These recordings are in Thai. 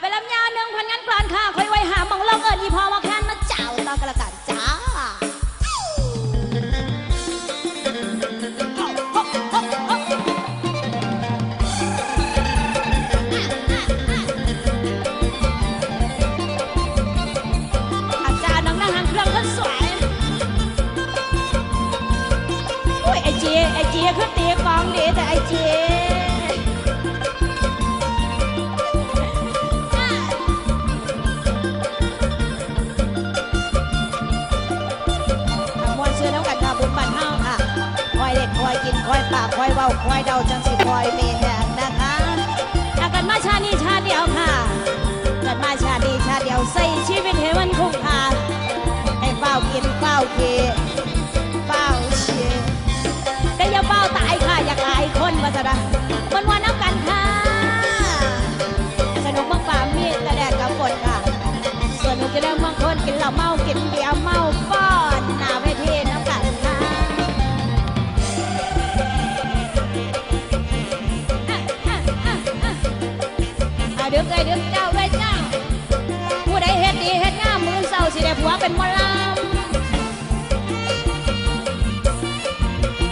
ไปลำยาวหนึ่งพันงานกลานค่ะคอยไว้หาหมองลงเอิญอีพอมาแค้นมาเจ้าตากระกันจ้าอาจารย์นังนั่งหางเครื่องคนสวยโอ้ยไอเจีไอเจีขึ้นตีกลองดีแต่ไอเจี อยเด็ดคอยกินคอยปากคอยเว้าคอยเดาจังสิคอยเมแหงนะคะอากันมาชานี้ชาเดียวค่ะเกิดมาชาตินี้ชาติเดียวใส่ชีวิตให้มันคุ้มค่าให้เฝ้ากินเฝ้าเก ดึกเลยดึกเจ้าเลยเจ้า ผู้ใดเฮ็ดดีเฮ็ดงามมือเศร้าสิได้ผัวเป็นมอลำ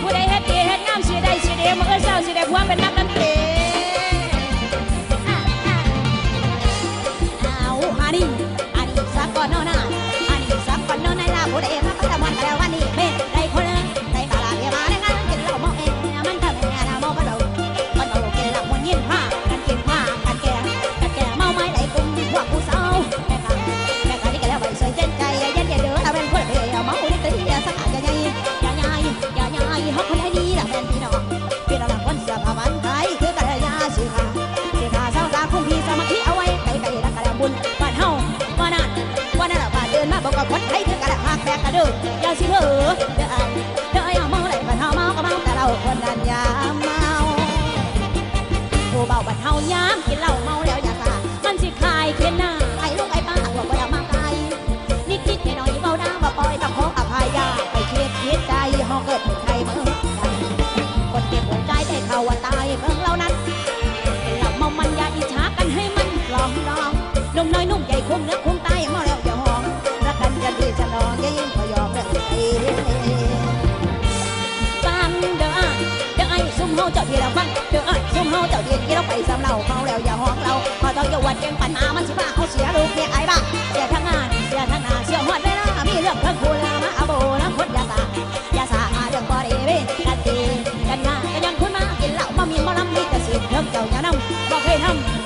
ผู้ใดเฮ็ดดีเฮ็ดงามสิได้สิได้มือเศร้าสิได้ผัวเป็นนักดน แบกกันเด้ออย่าสิเพ้อเด้อไอเด้อไอ้เมาได้บ้านเฮาเมาก็เมาแต่เราคนนั้นยาเมาผู้เบาบ้านเฮายามกินเหล้าเมาแล้วอย่าสามันสิคลายเขียนหน้าไอ้ลูกไอ้ป้าบอกว่าอย่ามาไกลนิดนิดหน่อยหน่อยเบาด่าบ่ปล่อยต้องขออภัยยาไปเคิดคิดใจเฮาเกิดเป็นใครเมื่อกันคนเก็บหัวใจได้เขาว่าตายเพิ่งเรานั้นเราเมามันยาอิจฉากันให้มันลองลองนุ่มน้อยนุ่มใหญ่คุ้มเนื้อคุ้ม เลยฟังเด้อเด้อไอ้ซุ่มเฮาเจ้าที่เราฟังเด้อไอ้ซุ่มเฮาเจ้าที่ที่เราไปสำเราเมาแล้วอย่าห้องเราพอต้องจะวัดแกงปันมามันสิบ้าเขาเสียลูกเมียไอ้บ้าเสียทั้งงานเสียทั้งนาเสียหอดเวลามีเรื่องเพิ่งพูแล้วมาเอาโบนะคนยาสายาสาเรื่องบ่ได้เวกันตีกันงานกันยังคุณมากินเหล้าบ่มีหมอลำมีแต่สิเรื่องเจ้าอย่านำบ่เคยทำ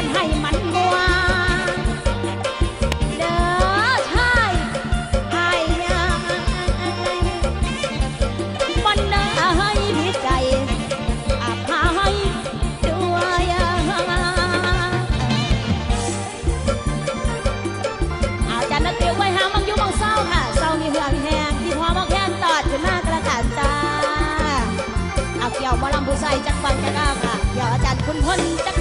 อนให้มันมัวเด้อชายให้ยาวันนาให้พิใจอาภัยด้วยอาจารย์นักเรียนไว้หามังยุมังเศร้าค่ะเศร้ามีเหือมแหงที่พอมาแค้นตอดขึ้นมากระกันตาเอาเกี่ยวมอลำผู้ใส่จักฟังจักก้าค่ะเกี่ยวอาจารย์คุณพลจัก